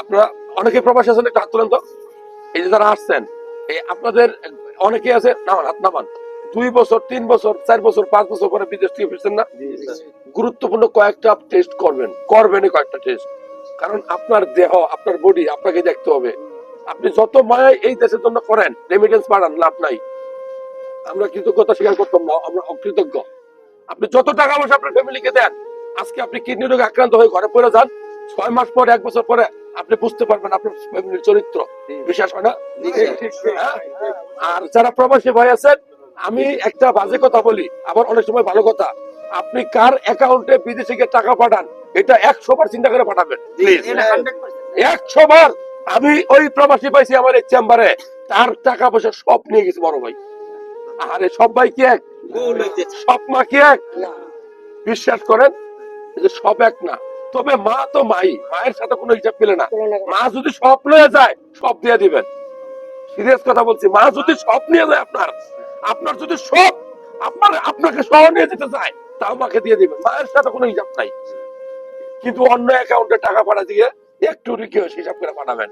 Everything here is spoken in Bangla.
আপনারা অনেকে প্রবাসী আছেন একটু হাত তুলেন তো। এই যে যারা আসছেন এই আপনাদের অনেকে আছে নামান হাত নামান। দুই বছর তিন বছর চার বছর পাঁচ বছর পরে বিদেশ থেকে ফিরছেন না? গুরুত্বপূর্ণ কয়েকটা টেস্ট করবেন করবেনই কয়েকটা টেস্ট কারণ আপনার দেহ আপনার বডি আপনাকে দেখতে হবে। আপনি যত মায়া এই দেশের জন্য করেন রেমিটেন্স বাড়ান লাভ নাই। আমরা কৃতজ্ঞতা স্বীকার করতাম না আমরা অকৃতজ্ঞ। আপনি যত টাকা পয়সা আপনার ফ্যামিলিকে দেন আজকে আপনি কিডনি রোগে আক্রান্ত হয়ে ঘরে পড়ে যান ছয় মাস পরে এক বছর পরে আপনি বুঝতে পারবেন আপনার ফ্যামিলির চরিত্র। বিশ্বাস হয় না? হ্যাঁ? আর যারা প্রবাসী ভাই আছেন আমি একটা বাজে কথা বলি আবার অনেক সময় ভালো কথা। আপনি কার অ্যাকাউন্টে বিদেশে গিয়ে টাকা পাঠান এটা একশো বার চিন্তা করে পাঠাবেন একশো বার। আমি ওই প্রবাসী পাইছি আমার এই চেম্বারে তার টাকা পয়সা সব নিয়ে গেছি বড় ভাই। আরে সব ভাই কি এক? সব মা কি এক? বিশ্বাস করেন সব এক না। তবে মা তো মাই মায়ের সাথে কোনো হিসাব পেলে না। মা যদি সব লয়ে যায় সব দিয়ে দিবেন। সিরিয়াস কথা বলছি মা যদি সব নিয়ে যায় আপনার আপনার যদি সব আপনার আপনাকে সহ নিয়ে যেতে চায় তাও মাকে দিয়ে দিবেন। মায়ের সাথে কোনো হিসাব নাই। কিন্তু অন্য অ্যাকাউন্টে টাকা পাঠা দিয়ে একটু রিকোয়েস্ট হিসাব করে পাঠাবেন